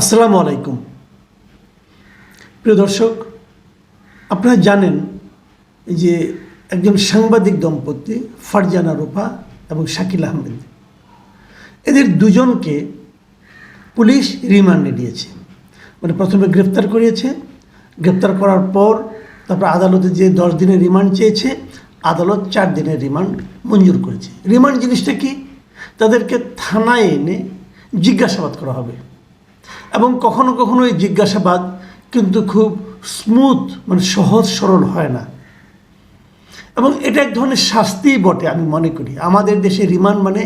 আসসালামু আলাইকুম। প্রিয় দর্শক, আপনারা জানেন যে একজন সাংবাদিক দম্পতি ফারজানা রূপা এবং শাকিল আহমেদ, এদের দুজনকে পুলিশ রিমান্ডে নিয়েছে মানে প্রথমে গ্রেপ্তার করিয়েছে গ্রেপ্তার করার পর তারপর আদালতে যে দশ দিনের রিমান্ড চেয়েছে, আদালত চার দিনের রিমান্ড মঞ্জুর করেছে। রিমান্ড জিনিসটা কি? তাদেরকে থানায় এনে জিজ্ঞাসাবাদ করা হবে। এবং কখনো কখনো এই জিজ্ঞাসাবাদ কিন্তু খুব স্মুথ মানে সহজ, সরল হয় না। এবং এটা এক ধরনের শাস্তি বটে, আমি মনে করি। আমাদের দেশে রিমান্ড মানে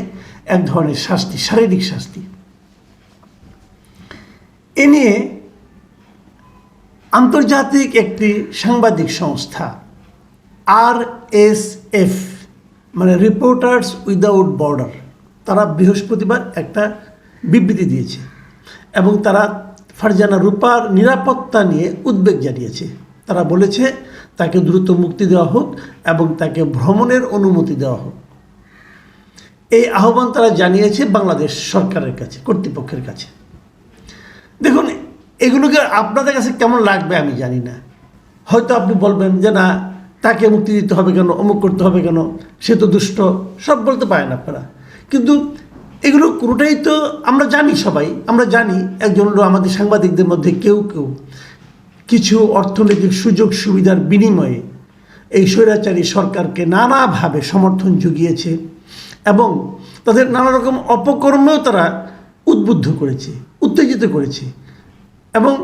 এক ধরনের শাস্তি, শারীরিক শাস্তি। এ নিয়ে আন্তর্জাতিক একটি সাংবাদিক সংস্থা, আর এস এফ মানে রিপোর্টার্স উইদাউট বর্ডার তারা বৃহস্পতিবার একটা বিবৃতি দিয়েছে। এবং তারা ফারজানা রূপার নিরাপত্তা নিয়ে উদ্বেগ জানিয়েছে। তারা বলেছে, তাকে দ্রুত মুক্তি দেওয়া হোক এবং তাকে ভ্রমণের অনুমতি দেওয়া হোক। এই আহ্বান তারা জানিয়েছে বাংলাদেশ সরকারের কাছে, কর্তৃপক্ষের কাছে। দেখুন, এগুলোকে আপনাদের কাছে কেমন লাগবে আমি জানি না। হয়তো আপনি বলবেন যে, না, তাকে মুক্তি দিতে হবে কেন? অমুক করতে হবে কেন? সে তো দুষ্ট, সব বলতে পারেন আপনারা। কিন্তু এগুলো পুরোটাই তো আমরা জানি সবাই। আমরা জানি একজন আমাদের সাংবাদিকদের মধ্যে কেউ কেউ। কিছু অর্থনৈতিক সুযোগ সুবিধার বিনিময়ে এই স্বৈরাচারী সরকারকে নানাভাবে সমর্থন জুগিয়েছে এবং তাদের নানা রকম অপকর্মেও তারা উদ্বুদ্ধ করেছে, উত্তেজিত করেছে এবং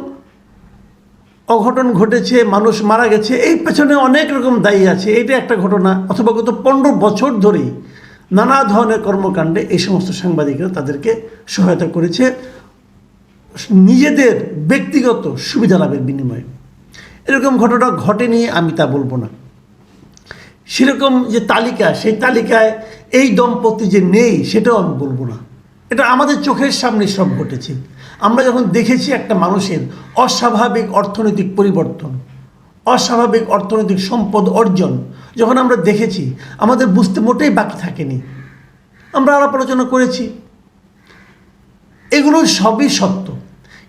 অঘটন ঘটেছে, মানুষ মারা গেছে, এই পেছনে অনেক রকম দায়ী আছে। এটা একটা ঘটনা, অথবা গত পনেরো বছর ধরেই নানা ধরনের কর্মকাণ্ডে এই সমস্ত সাংবাদিকরা তাদেরকে সহায়তা করেছে নিজেদের ব্যক্তিগত সুবিধা লাভের বিনিময়ে। এরকম ঘটনা ঘটেনি, আমি তা বলব না। সেরকম যে তালিকা, সেই তালিকায় এই দম্পতি যে নেই, সেটাও আমি বলব না। এটা আমাদের চোখের সামনে সব ঘটেছে। আমরা যখন দেখেছি একটা মানুষের অস্বাভাবিক অর্থনৈতিক পরিবর্তন অস্বাভাবিক অর্থনৈতিক সম্পদ অর্জন, যখন আমরা দেখেছি আমাদের বুঝতে মোটেই বাকি থাকেনি। আমরা আলাপ আলোচনা করেছি। এগুলো সবই সত্য।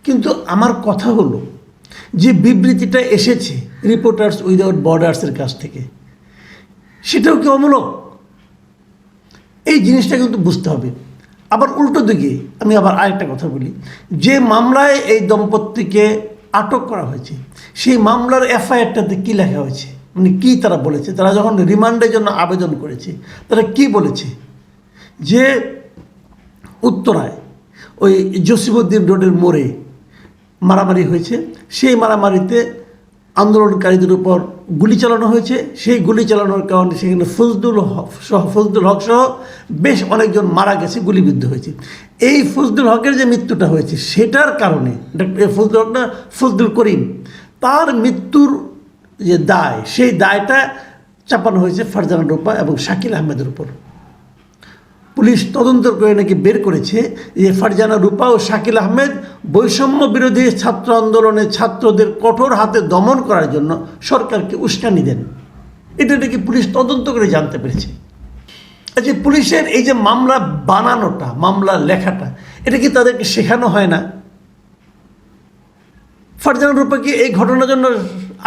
কিন্তু আমার কথা হলো যে বিবৃতিটা এসেছে রিপোর্টার্স উইদাউট বর্ডার্সের কাছ থেকে, সেটাও কি অমূলক? এই জিনিসটা কিন্তু বুঝতে হবে। আবার উল্টো দিকে আমি আবার আরেকটা কথা বলি। যে মামলায় এই দম্পতিকে আটক করা হয়েছে। সেই মামলার এফআইআরটাতে কী লেখা হয়েছে? মানে কী তারা বলেছে? তারা যখন রিমান্ডের জন্য আবেদন করেছে, তারা কি বলেছে? যে উত্তরায় ওই জসিমুদ্দিন রোডের মোড়ে মারামারি হয়েছে। সেই মারামারিতে আন্দোলনকারীদের উপর গুলি চালানো হয়েছে। সেই গুলি চালানোর কারণে সেখানে ফজদুল হক সহ ফজদুল হক সহ বেশ অনেকজন মারা গেছে, গুলিবিদ্ধ হয়েছে। এই ফজদুল হকের যে মৃত্যুটা হয়েছে, সেটার কারণে ফজদুল হক না ফজদুল করিম, তার মৃত্যুর যে দায়, সেই দায়টা চাপানো হয়েছে ফারজানা রূপা এবং শাকিল আহমেদের উপর। পুলিশ তদন্ত করে নাকি বের করেছে? যে ফারজানা রূপা ও শাকিল আহমেদ বৈষম্য বিরোধী ছাত্র আন্দোলনে ছাত্রদের কঠোর হাতে দমন করার জন্য সরকারকে উস্কানি দেন। এটা নাকি পুলিশ তদন্ত করে জানতে পেরেছে? আচ্ছা পুলিশের এই যে মামলা বানানোটা, মামলা লেখাটা, এটা কি তাদেরকে শেখানো হয় না? ফারজানা রূপা কি এই ঘটনার জন্য,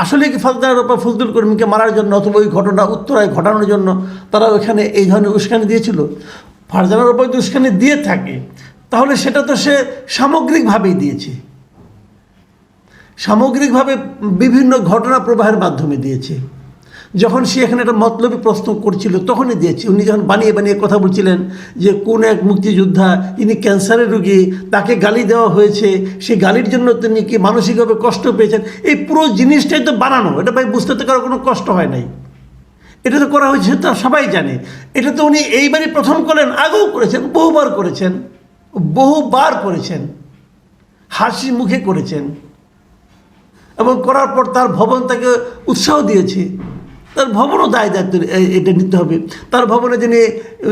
আসলে কি ফারজানা রূপা ফজলুল করিমকে মারার জন্য অথবা ওই ঘটনা, উত্তরায় ঘটানোর জন্য তারা ওইখানে এই ধরনের উস্কানি দিয়েছিল? ফারজানার উপর যদি উস্কানি দিয়ে থাকে, তাহলে সেটা তো সে সামগ্রিকভাবেই দিয়েছে। সামগ্রিকভাবে বিভিন্ন ঘটনা প্রবাহের মাধ্যমে দিয়েছে। যখন সে এখানে একটা মতলবী প্রশ্ন করছিল, তখনই দিয়েছে। উনি যখন বানিয়ে বানিয়ে কথা বলছিলেন যে, কোন এক মুক্তিযোদ্ধা তিনি ক্যান্সারের রুগী, তাকে গালি দেওয়া হয়েছে, সেই গালির জন্য তিনি কি মানসিকভাবে কষ্ট পেয়েছেন? এই পুরো জিনিসটাই তো বানানো। এটা ভাই বুঝতে তো কারও কোনো কষ্ট হয় নাই। এটা তো করা হয়েছে তা সবাই জানে। এটা তো উনি এইবারই প্রথম করলেন, আগেও করেছেন, বহুবার করেছেন বহুবার করেছেন, হাসি মুখে করেছেন। এবং করার পর তার ভবন তাকে উৎসাহ দিয়েছে। তার ভবনও দায় দায়িত্ব এটা নিতে হবে। তার ভবনে যিনি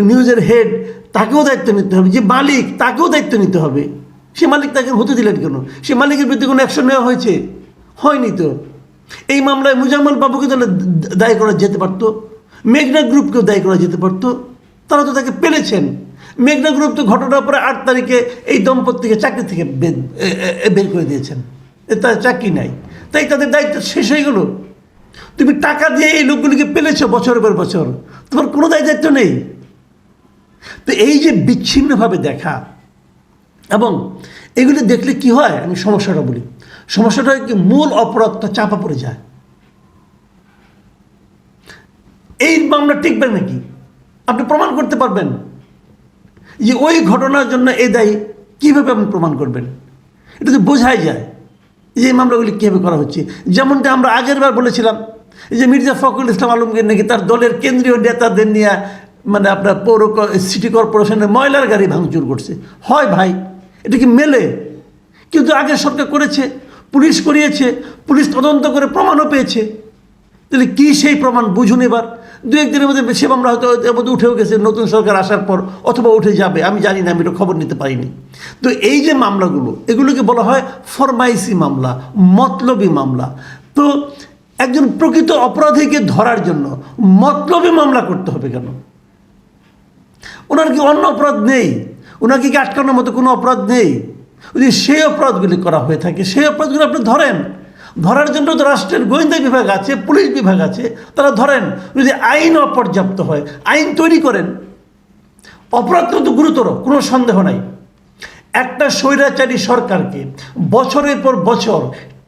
নিউজের হেড, তাকেও দায়িত্ব নিতে হবে। যে মালিক, তাকেও দায়িত্ব নিতে হবে। সে মালিক তাকে হতে দিলেন কেন? সে মালিকের বিরুদ্ধে কোনো অ্যাকশন নেওয়া হয়েছে? হয়নি তো। এই মামলায় মুজাম্মল বাবুকে তাহলে দায়ী করা যেতে পারতো, মেঘনা গ্রুপকেও দায়ী করা যেতে পারতো, তারা তো তাকে পেলেছেন মেঘনা গ্রুপ তো ঘটনার পরে আট তারিখে এই দম্পতিকে চাকরি থেকে বের করে দিয়েছেন। তার চাকরি নাই। তাই তাদের দায়িত্ব শেষ হয়ে গেল। তুমি টাকা দিয়ে এই লোকগুলিকে পেলেছো বছরের পর বছর, তোমার কোনো দায় দায়িত্ব নেই। তো এই যে বিচ্ছিন্নভাবে দেখা, এবং এগুলি দেখলে কি হয়? আমি সমস্যাটা বলি। সমস্যাটা হয় কি? মূল অপরাধটা চাপা পড়ে যায়। এই মামলা টিকবে নাকি? আপনি প্রমাণ করতে পারবেন যে ওই ঘটনার জন্য এ দায়ী কীভাবে আপনি প্রমাণ করবেন? এটা তো বোঝাই যায় যে এই মামলাগুলি কীভাবে করা হচ্ছে। যেমনটা আমরা আগের বার বলেছিলাম যে মির্জা ফখরুল ইসলাম আলমগীর নাকি তার দলের কেন্দ্রীয় নেতাদের নিয়ে মানে আপনার পৌর সিটি কর্পোরেশনের ময়লার গাড়ি ভাঙচুর করছে। হয় ভাই, এটা কি মেলে? কিন্তু আগের সরকার করেছে। পুলিশ করিয়েছে, পুলিশ তদন্ত করে প্রমাণও পেয়েছে। তাহলে কি সেই প্রমাণ? বুঝুন এবার। দু একদিনের মধ্যে সে মামলা হয়তো এর মধ্যে উঠেও গেছে, নতুন সরকার আসার পর, অথবা উঠে যাবে। আমি জানি না, আমি এটা খবর নিতে পারিনি। তো এই যে মামলাগুলো, এগুলোকে বলা হয় ফরমাইসি মামলা, মতলবি মামলা। তো একজন প্রকৃত অপরাধীকে ধরার জন্য মতলবি মামলা করতে হবে কেন? ওনার কি অন্য অপরাধ নেই? ওনাকে কি আটকানোর মতো কোনো অপরাধ নেই? যদি সেই অপরাধগুলি করা হয়ে থাকে, সেই অপরাধগুলো আপনি ধরেন। ধরার জন্য তো রাষ্ট্রের গোয়েন্দা বিভাগ আছে, পুলিশ বিভাগ আছে, তারা ধরেন, যদি আইন অপর্যাপ্ত হয়, আইন তৈরি করেন, অপরাধ কিন্তু গুরুতর, কোনো সন্দেহ নাই। একটা স্বৈরাচারী সরকারকে বছরের পর বছর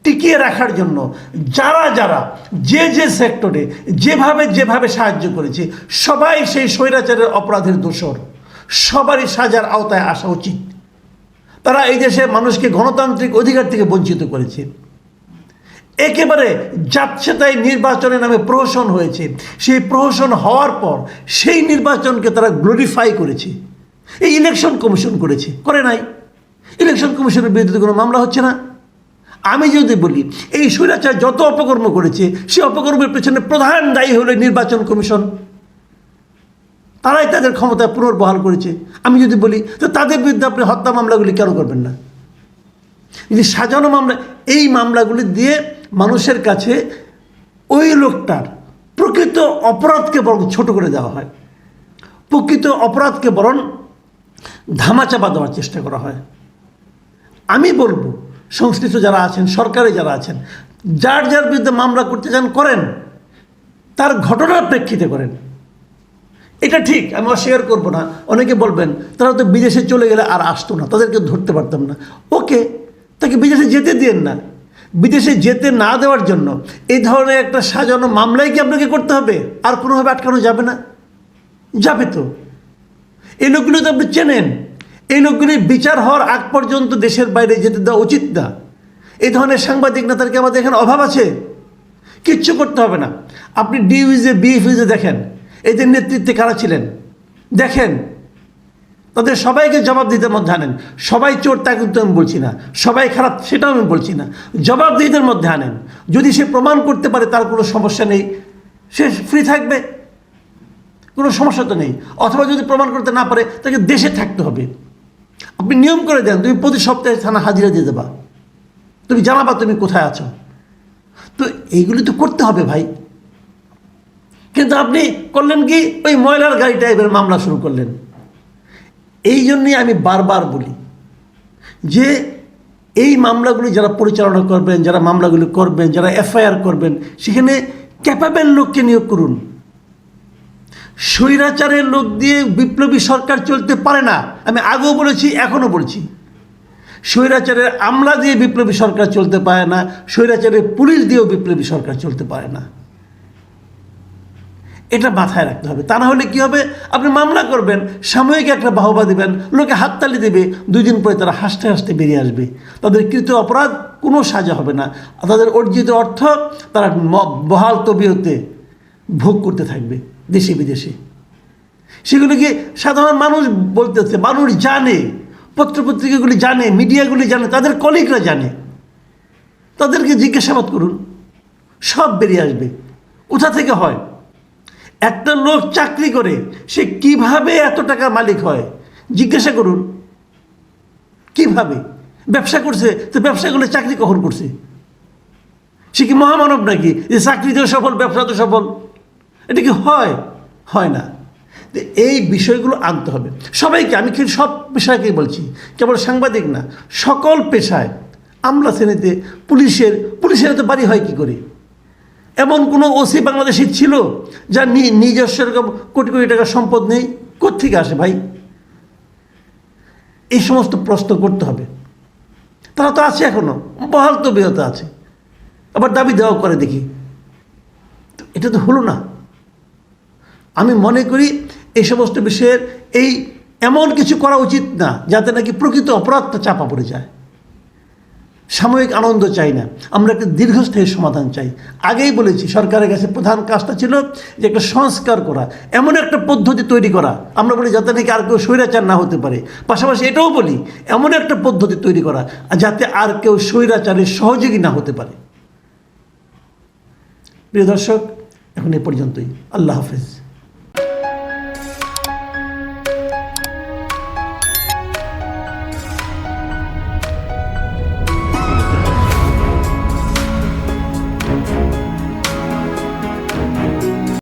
টিকিয়ে রাখার জন্য যারা যারা, যে যে সেক্টরে, যেভাবে যেভাবে সাহায্য করেছে, সবাই সেই স্বৈরাচারের অপরাধের দোষর। সবারই সাজার আওতায় আসা উচিত। তারা এই দেশে মানুষকে গণতান্ত্রিক অধিকার থেকে বঞ্চিত করেছে। একেবারে যাচ্ছে তাই নির্বাচনের নামে প্রহসন হয়েছে। সেই প্রহসন হওয়ার পর সেই নির্বাচনকে তারা গ্লোরিফাই করেছে। এই ইলেকশন কমিশন করেছে। করে নাই। ইলেকশন কমিশনের বিরুদ্ধে কোনো মামলা হচ্ছে না। আমি যদি বলি, এই স্বৈরাচার যত অপকর্ম করেছে, সে অপকর্মের পেছনে প্রধান দায়ী হলো নির্বাচন কমিশন তারাই তাদের ক্ষমতা পুনর্বহাল করেছে। আমি যদি বলি তো তাদের বিরুদ্ধে আপনি হত্যা মামলাগুলি কেন করবেন না? যদি সাজানো মামলা, এই মামলাগুলি দিয়ে মানুষের কাছে ওই লোকটার প্রকৃত অপরাধকে বরং ছোট করে দেওয়া হয়। প্রকৃত অপরাধকে বরং ধামাচাপা দেওয়ার চেষ্টা করা হয়। আমি বলব, সংশ্লিষ্ট যারা আছেন, সরকারে যারা আছেন, যার যার বিরুদ্ধে মামলা করতে চান করেন, তার ঘটনার প্রেক্ষিতে করেন। এটা ঠিক, আমি অস্বীকার করব না। অনেকে বলবেন, তারা তো বিদেশে চলে গেলে আর আসতো না, তাদেরকে ধরতে পারতাম না। ওকে, তাকে বিদেশে যেতে দিয়েন না। বিদেশে যেতে না দেওয়ার জন্য এই ধরনের একটা সাজানো মামলাই কি আপনাকে করতে হবে? আর কোনোভাবে আটকানো যাবে না? যাবে তো। এই লোকগুলো তো আপনি চেনেন। এই লোকগুলির বিচার হওয়ার আগ পর্যন্ত দেশের বাইরে যেতে দেওয়া উচিত না। এই ধরনের সাংবাদিক নেতারকে আমাদের এখানে অভাব আছে? কিচ্ছু করতে হবে না। আপনি ডি ইউজে বি ইউজে দেখেন। এদের নেতৃত্বে কারা ছিলেন? দেখেন, তাদের সবাইকে জবাব দিতে মধ্যে আনেন। সবাই চোর তা কিন্তু আমি বলছি না। সবাই খারাপ, সেটাও আমি বলছি না। জবাবদিহিদের মধ্যে আনেন। যদি সে প্রমাণ করতে পারে, তার কোনো সমস্যা নেই। সে ফ্রি থাকবে। কোনো সমস্যা তো নেই। অথবা যদি প্রমাণ করতে না পারে, তাকে দেশে থাকতে হবে। আপনি নিয়ম করে দেন, তুমি প্রতি সপ্তাহে থানা হাজিরা দিয়ে দেবা। তুমি জানাবা তুমি কোথায় আছো। তো এইগুলি তো করতে হবে ভাই। কিন্তু আপনি করলেন কি? ওই ময়লার গাড়ি টাইপের মামলা শুরু করলেন। এই জন্যই আমি বারবার বলি যে এই মামলাগুলি যারা পরিচালনা করবেন, যারা মামলাগুলি করবেন, যারা এফআইআর করবেন, সেখানে ক্যাপাবেল লোককে নিয়োগ করুন। স্বৈরাচারের লোক দিয়ে বিপ্লবী সরকার চলতে পারে না, আমি আগেও বলেছি, এখনও বলছি। স্বৈরাচারের আমলা দিয়ে বিপ্লবী সরকার চলতে পারে না, স্বৈরাচারের পুলিশ দিয়েও বিপ্লবী সরকার চলতে পারে না। এটা মাথায় রাখতে হবে। তা না হলে কী হবে? আপনি মামলা করবেন, সাময়িক একটা বাহবা দেবেন, লোকে হাততালি দেবে, দুই দিন পরে তারা হাসতে হাসতে বেরিয়ে আসবে। তাদের কৃত অপরাধ কোনো সাজা হবে না। তাদের অর্জিত অর্থ তারা বহাল তবিয়তে ভোগ করতে থাকবে, দেশে বিদেশে। সেগুলিকে সাধারণ মানুষ বলতেছে? মানুষ জানে, পত্রপত্রিকাগুলি জানে, মিডিয়াগুলি জানে, তাদের কলিগরা জানে। তাদেরকে জিজ্ঞাসাবাদ করুন, সব বেরিয়ে আসবে। কোথা থেকে হয়? একটা লোক চাকরি করে, সে কীভাবে এত টাকার মালিক হয়? জিজ্ঞাসা করুন। কীভাবে? ব্যবসা করছে, তো ব্যবসা করলে চাকরি কখন করছে? সে কি মহামানব নাকি? যে চাকরিতেও সফল ব্যবসাতেও সফল। এটা কি হয়? হয় না। তো এই বিষয়গুলো আনতে হবে। সবাইকে, আমি কিন্তু সব পেশাকেই বলছি, কেবল সাংবাদিক না, সকল পেশায়, আমলা শ্রেণীতে পুলিশের পুলিশের তো বাড়ি হয় কী করে? এমন কোনো ওসি বাংলাদেশে ছিল নি- নিজস্ব এরকম কোটি কোটি টাকার সম্পদ নেই? কোত্থেকে আসে ভাই? এই সমস্ত প্রশ্ন করতে হবে। তারা তো আছে এখনও, বহাল তো বিহত আছে। আবার দাবি দেওয়া করে দেখি। এটা তো হলো না। আমি মনে করি এই সমস্ত বিষয়ের এই এমন কিছু করা উচিত না, যাতে নাকি প্রকৃত অপরাধটা চাপা পড়ে যায়। সাময়িক আনন্দ চাই না। আমরা একটা দীর্ঘস্থায়ী সমাধান চাই। আগেই বলেছি, সরকারের কাছে প্রধান কাজটা ছিল যে একটা সংস্কার করা, এমন একটা পদ্ধতি তৈরি করা। আমরা বলি, যাতে নাকি আর কেউ স্বৈরাচার না হতে পারে। পাশাপাশি এটাও বলি, এমন একটা পদ্ধতি তৈরি করা যাতে আর কেউ স্বৈরাচারের সহযোগী না হতে পারে। প্রিয় দর্শক, এখন এ পর্যন্তই। আল্লাহ হাফেজ।